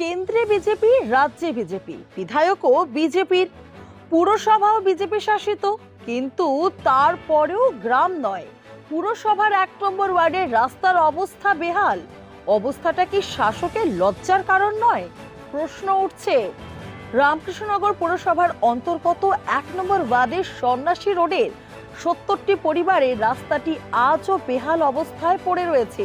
কেন্দ্রে বিজেপি, রাজ্যে বিজেপি বিধায়কও বিজেপির পুরসভাও বিজেপি শাসিত। কিন্তু তারপরেও গ্রাম নয়, পুরসভার এক নম্বর ওয়ার্ডের রাস্তার অবস্থা বেহাল। অবস্থাটা কি শাসকের লজ্জার কারণ নয়? প্রশ্ন উঠছে, রামকৃষ্ণনগর পুরসভার অন্তর্গত এক নম্বর ওয়ার্ডের সন্ন্যাসী রোডের সত্তরটি পরিবারের রাস্তাটি আজও বেহাল অবস্থায় পড়ে রয়েছে।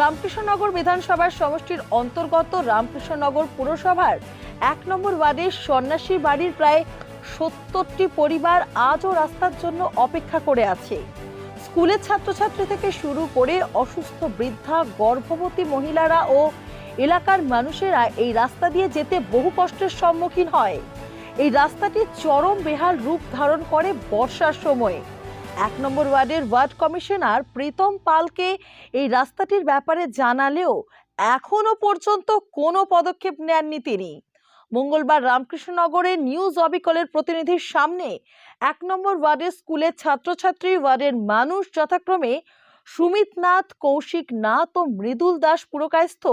রামকৃষ্ণনগর বিধানসভার সমষ্টির অন্তর্গত রামকৃষ্ণনগর পুরসভার এক নম্বর ওয়ার্ডের সন্ন্যাসী বাড়ির প্রায় সত্তরটি পরিবার আজও রাস্তার জন্য অপেক্ষা করে আছে। স্কুলের ছাত্রছাত্রী থেকে শুরু করে অসুস্থ বৃদ্ধা, গর্ভবতী মহিলারা ও এলাকার মানুষেরা এই রাস্তা দিয়ে যেতে বহু কষ্টের সম্মুখীন হয়। এই রাস্তাটি চরম বেহাল রূপ ধারণ করে বর্ষার সময়ে। এক নম্বর ওয়ার্ডের ওয়ার্ড কমিশনার প্রীতম পালকে এই রাস্তাটির ব্যাপারে জানালেও এখনও পর্যন্ত কোনো পদক্ষেপ নেননি তিনি। মঙ্গলবার রামকৃষ্ণনগরে নিউজ অবিকলের প্রতিনিধির সামনে এক নম্বর ওয়ার্ডের স্কুলের ছাত্রছাত্রী ওয়ার্ডের মানুষ যথাক্রমে সুমিত নাথ কৌশিক নাথ ও মৃদুল দাস পুরকায়স্থ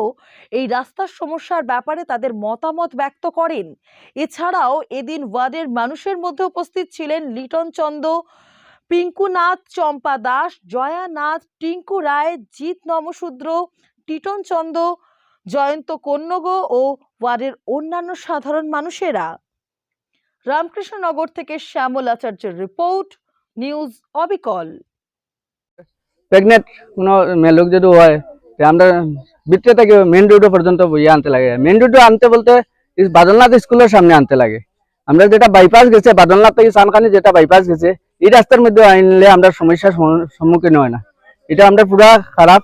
এই রাস্তার সমস্যার ব্যাপারে তাদের মতামত ব্যক্ত করেন। এছাড়াও এদিন ওয়ার্ডের মানুষের মধ্যে উপস্থিত ছিলেন লিটন চন্দ পিঙ্কু নাথ চম্পা দাস, জয়ানাথ টিঙ্কু রায়, জিৎ নমশূদ্র টিটন চন্দ, জয়ন্ত কন্যগ ও ওয়ার্ডের অন্যান্য সাধারণ মানুষেরা। রামকৃষ্ণনগর থেকে শ্যামল আচার্যের রিপোর্ট, নিউজ অবিকল। প্রেগনেন্ট কোনো লোক যদি হয় আমরা ভিতরে থেকে মেন রোড পর্যন্ত বইয়ে আনতে লাগে। মেন রোড আনতে বলতে বাদলনাথ স্কুলের সামনে আনতে লাগে। আমরা যেটা বাইপাস গেছে, বাদলনাথ থেকে সানখানি যেটা বাইপাস গেছে এই রাস্তার মধ্যে আনলে আমরা সমস্যার সম্মু- সম্মুখীন হয় না। এটা আমরা পুরা খারাপ।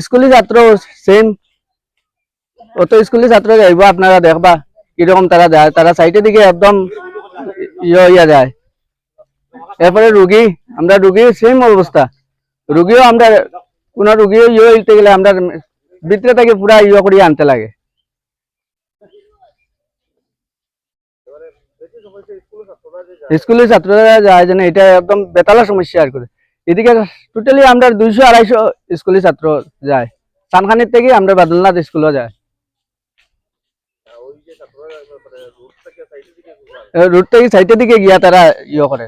স্কুলের ছাত্র সেম অত স্কুলের ছাত্র যাইব, আপনারা দেখবা, কীরকম তারা যায়। তারা সাইডের দিকে একদম ইয়ে হইয়া যায়। এরপরে রুগী, আমরা রুগীর সেম অবস্থা। রুগীও আমরা, কোনো রুগীও ইয়ে হইতে গেলে আমরা ভিতরে পুরা ইয়ে করিয়ে আনতে লাগে। স্কুলের ছাত্ররা যায় যেন এটা একদম বেতালা সমস্যা আর করে। এদিকে টোটালি আমরা দুইশো আড়াইশো স্কুলের ছাত্র যায়। সানখানির থেকে আমরা বাদলনাথ স্কুলও যায়। রুট থেকে সাইটের দিকে গিয়া তারা ইয়ে করে।